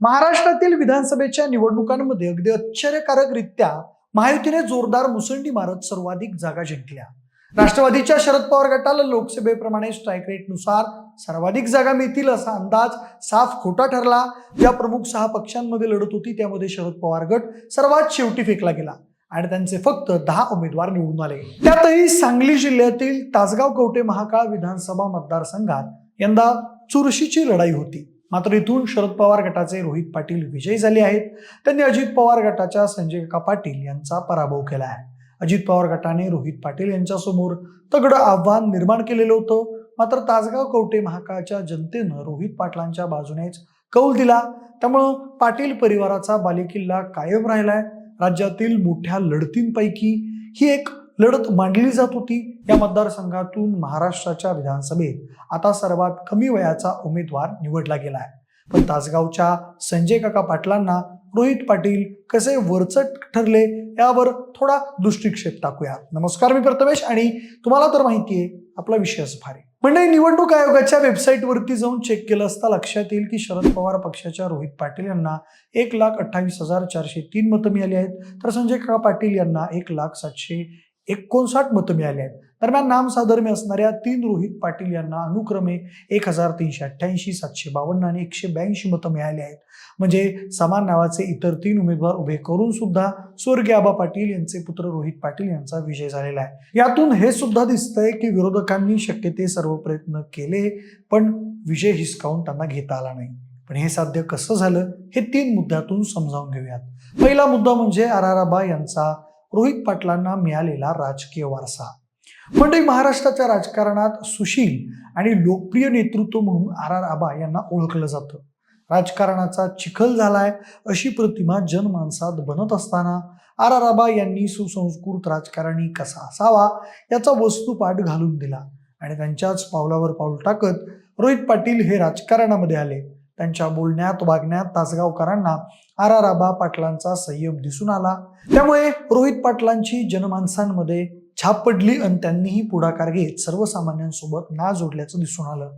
महाराष्ट्रातील विधानसभेच्या निवडणुकांमध्ये अगदी आश्चर्यकारकरित्या महायुतीने जोरदार मुसंडी मारत सर्वाधिक जागा जिंकल्या. राष्ट्रवादीच्या शरद पवार गटाला लोकसभेप्रमाणे स्ट्राईक रेटनुसार सर्वाधिक जागा मिळतील असा अंदाज साफ खोटा ठरला. ज्या प्रमुख सहा पक्षांमध्ये लढत होती त्यामध्ये शरद पवार गट सर्वात शेवटी फेकला गेला आणि त्यांचे फक्त दहा उमेदवार निवडून आले. त्यातही सांगली जिल्ह्यातील तासगाव कवटे महाकाळ विधानसभा मतदारसंघात यंदा चुरशीची लढाई होती. मात्र इथून शरद पवार गटाचे रोहित पाटील विजयी झाले आहेत. त्यांनी अजित पवार गटाच्या संजय काका पाटील यांचा पराभव केला आहे. अजित पवार गटाने रोहित पाटील यांच्यासमोर तगड आव्हान निर्माण केलेलं होतं. मात्र तासगाव कवटे महाकाळच्या जनतेनं रोहित पाटलांच्या बाजूनेच कौल दिला. त्यामुळं पाटील परिवाराचा बालेकिल्ला कायम राहिलाय. राज्यातील मोठ्या लढतींपैकी ही एक लढत मांडली जात होती या मतदारसंघातून महाराष्ट्राच्या विधानसभेत. आता सर्वात कमी वयाचा उमेदवार निवडला गेला आहे. पण तासगावच्या संजय काका पाटलांना रोहित पाटील कसे वरचट ठरले यावर थोडा दृष्टिक्षेप टाकूया. नमस्कार मी प्रथमेश आणि तुम्हाला तर माहिती आहे आपला विषयच भारी. म्हणजे निवडणूक आयोगाच्या वेबसाईटवरती जाऊन चेक केलं असता लक्षात येईल की शरद पवार पक्षाच्या रोहित पाटील यांना एक लाख अठ्ठावीस हजार चारशे तीन मतं मिळाली आहेत. तर संजय काका पाटील यांना एक लाख सातशे एकोणसाठ मतं मिळाली आहेत. दरम्यान नाम साधर्म्य असणाऱ्या तीन रोहित पाटील यांना अनुक्रमे एक हजार तीनशे अठ्ठ्याऐंशी सातशे बावन्न आणि एकशे ब्याऐंशी मतं मिळाली आहेत. म्हणजे समान नावाचे इतर तीन उमेदवार उभे करून सुद्धा स्वर्गीय आबा पाटील यांचे पुत्र रोहित पाटील यांचा विजय झालेला आहे. यातून हे सुद्धा दिसतंय की विरोधकांनी शक्य ते सर्व प्रयत्न केले पण विजय हिसकावून त्यांना घेता आला नाही. पण हे साध्य कसं झालं हे तीन मुद्द्यातून समजावून घेऊयात. पहिला मुद्दा म्हणजे आर आर आबा यांचा रोहित पाटलांना मिळालेला राजकीय वारसा. म्हणजे महाराष्ट्राच्या राजकारणात सुशील आणि लोकप्रिय नेतृत्व म्हणून आर आर आबा यांना ओळखलं जातं. राजकारणाचा चिखल झालाय अशी प्रतिमा जनमानसात बनत असताना आर आर आबा यांनी सुसंस्कृत राजकारणी कसा असावा याचा वस्तुपाठ घालून दिला आणि त्यांच्याच पावलावर पाऊल टाकत रोहित पाटील हे राजकारणामध्ये आले. त्यांच्या बोलण्यात वागण्यात तासगावकरांना आर आर आबा पाटलांचा संयम दिसून आला. त्यामुळे रोहित पाटलांची जनमानसांमध्ये छाप पडली आणि त्यांनीही पुढाकार घेत सर्वसामान्यांसोबत ना जोडल्याचं दिसून आलं.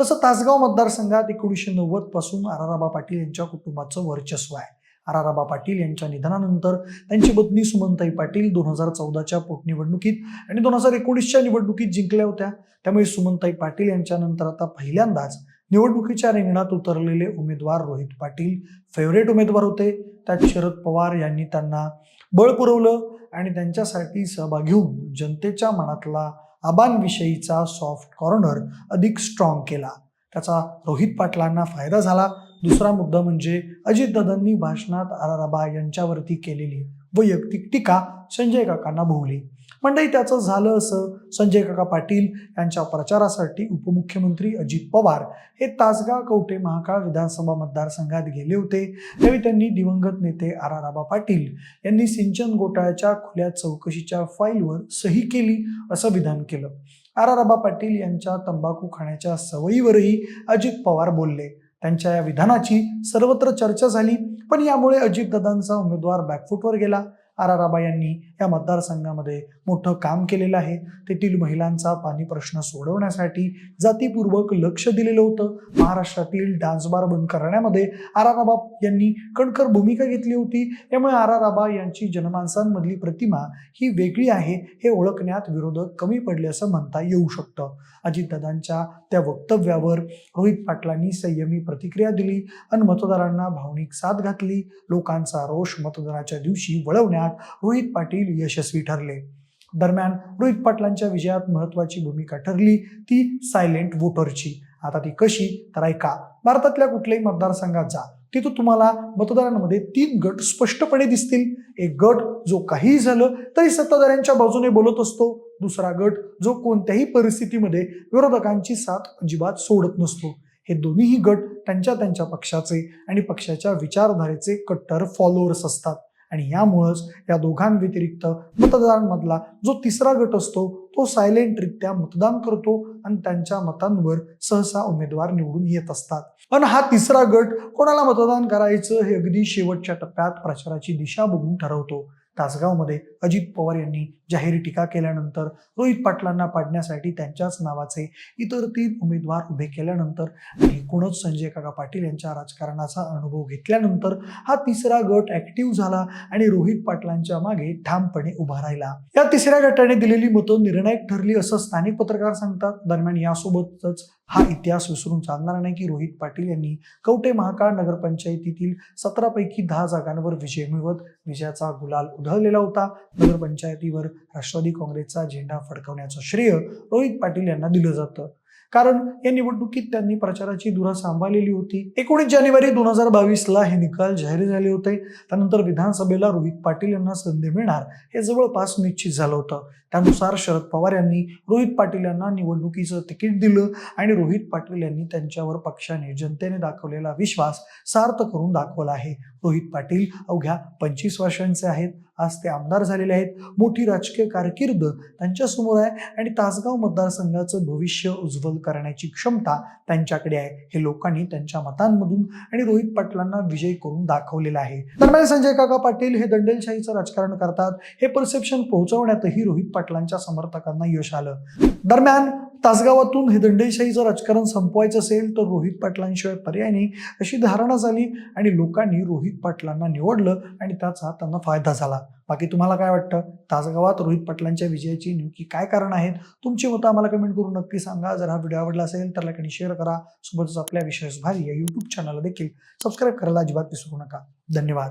तसं तासगाव मतदारसंघात एकोणीसशे नव्वदपासून आराराबा पाटील यांच्या कुटुंबाचं वर्चस्व आहे. आराराबा पाटील यांच्या निधनानंतर त्यांची पत्नी सुमनताई पाटील दोन हजार चौदाच्या पोटनिवडणुकीत आणि दोन हजार एकोणीसच्या निवडणुकीत जिंकल्या होत्या. त्यामुळे सुमनताई पाटील यांच्यानंतर आता पहिल्यांदाच निवडणुकीच्या रिंगणात उतरलेले उमेदवार रोहित पाटील फेवरेट उमेदवार होते. त्यात शरद पवार यांनी त्यांना बळ पुरवलं आणि त्यांच्यासाठी सहभाग घेऊन जनतेच्या मनातला आबांविषयीचा सॉफ्ट कॉर्नर अधिक स्ट्रॉंग केला. त्याचा रोहित पाटलांना फायदा झाला. दुसरा मुद्दा म्हणजे अजितदादांनी भाषणात आराराबा यांच्यावरती केलेली वैयक्तिक टीका संजय काकांना भोवली. मंडई त्याचं झालं असं संजय काका पाटील यांच्या प्रचारासाठी उपमुख्यमंत्री अजित पवार हे तासगाव कवटे महाकाळ विधानसभा मतदारसंघात गेले होते. त्यावेळी त्यांनी दिवंगत नेते आर आर आबा पाटील यांनी सिंचन घोटाळ्याच्या खुल्या चौकशीच्या फाईलवर सही केली असं विधान केलं. आर आर आबा पाटील यांच्या तंबाखू खाण्याच्या सवयीवरही अजित पवार बोलले. त्यांच्या या विधानाची सर्वत्र चर्चा झाली. पण यामुळे अजितदादांचा उमेदवार बॅकफुटवर गेला. आराराबा यांनी या मतदारसंघामध्ये मोठं काम केलेलं आहे. तेथील महिलांचा पाणी प्रश्न सोडवण्यासाठी जातीपूर्वक लक्ष दिलेलं होतं. महाराष्ट्रातील डान्सबार बंद करण्यामध्ये आर आर आबा यांनी कणकर भूमिका घेतली होती. त्यामुळे आर आर आबा यांची जनमानसांमधली प्रतिमा ही वेगळी आहे. हे ओळखण्यात विरोधक कमी पडले असं म्हणता येऊ शकतं. अजितदादांच्या त्या वक्तव्यावर रोहित पाटलांनी संयमी प्रतिक्रिया दिली आणि मतदारांना भावनिक साथ घातली. लोकांचा रोष मतदानाच्या दिवशी वळवण्यात रोहित पाटील यशस्वी ठरले. दरम्यान रोहित पाटलांच्या विजयात महत्वाची भूमिका ठरली ती सायलेंट वोटरची. आता ती कशी? तर ऐका भारतातल्या कुठल्याही मतदारसंघात जा. तिथं तुम्हाला मतदारांमध्ये तीन गट स्पष्टपणे दिसतील. एक गट जो काहीही झालं तरी सत्ताधाऱ्यांच्या बाजूने बोलत असतो. दुसरा गट जो कोणत्याही परिस्थितीमध्ये विरोधकांची साथ अजिबात सोडत नसतो. हे दोन्हीही गट त्यांच्या त्यांच्या पक्षाचे आणि पक्षाच्या विचारधारेचे कट्टर फॉलोअर्स असतात. आणि यामुळंच या दोघांव्यतिरिक्त मतदारांमधला जो तिसरा गट असतो तो सायलेंटरित्या मतदान करतो आणि त्यांच्या मतांवर सहसा उमेदवार निवडून येत असतात. पण हा तिसरा गट कोणाला मतदान करायचं हे अगदी शेवटच्या टप्प्यात प्रचाराची दिशा बघून ठरवतो. तासगावमध्ये अजित पवार यांनी जाहीर टीका केल्यानंतर रोहित पाटलांना पाडण्यासाठी त्यांच्याच नावाचे इतर तीन उमेदवार उभे केल्यानंतर आणि एकूणच संजय काका पाटील यांच्या राजकारणाचा अनुभव घेतल्यानंतर हा तिसरा गट ऍक्टिव्ह झाला आणि रोहित पाटलांच्या मागे ठामपणे उभा राहिला. या तिसऱ्या गटाने दिलेली मतं निर्णायक ठरली असं स्थानिक पत्रकार सांगतात. दरम्यान यासोबतच हा इतिहास विसरून चालणार नाही की रोहित पाटील यांनी कवटे महाकाळ नगरपंचायतीतील सतरापैकी दहा जागांवर विजय मिळवत विजयाचा गुलाल उधळलेला होता. नगरपंचायतीवर राष्ट्रवादी काँग्रेसचा झेंडा फडकवण्याचं श्रेय रोहित पाटील यांना दिलं जातं. कारण या निवडणुकीत त्यांनी प्रचाराची धुरा सांभाळलेली होती. एकोणीस जानेवारी दोन हजार बावीसला हे निकाल जाहीर झाले होते. त्यानंतर विधानसभेला रोहित पाटील यांना संधी मिळणार हे जवळपास निश्चित झालं होतं. त्यानुसार शरद पवार यांनी रोहित पाटील यांना निवडणुकीचं तिकीट दिलं आणि रोहित पाटील यांनी त्यांच्यावर पक्षाने जनतेने दाखवलेला विश्वास सार्थ करून दाखवला आहे. रोहित पाटील अवघ्या पंचवीस वर्षांचे आहेत. आज ते आमदार झालेले आहेत. मोठी राजकीय कारकीर्द त्यांच्यासमोर आहे आणि तासगाव मतदारसंघाचं भविष्य उज्ज्वल करण्याची क्षमता त्यांच्याकडे आहे. हे लोकांनी त्यांच्या मतांमधून आणि रोहित पाटलांना विजय करून दाखवलेला आहे. दरम्यान संजय काका पाटील हे दंडेलशाहीचं राजकारण करतात. हे परसेप्शन पोहोचवण्यातही रोहित पाटलांच्या समर्थकांना यश आलं. दरम्यान तासगावातून हे दंडेशाहीचं राजकारण संपवायचं असेल तर रोहित पाटलांशिवाय पर्याय नाही अशी धारणा झाली आणि लोकांनी रोहित पाटलांना निवडलं आणि त्याचा त्यांना फायदा झाला. बाकी तुम्हाला काय वाटतं? तासगावात रोहित पाटलांच्या विजयाची नेमकी काय कारण आहेत? तुमची मतं आम्हाला कमेंट करून नक्की सांगा. जर हा व्हिडिओ आवडला असेल तर लाईक आणि शेअर करा. सोबतच आपल्या विशेष भारी या यूट्यूब चॅनलला देखील सबस्क्राईब करायला अजिबात विसरू नका. धन्यवाद.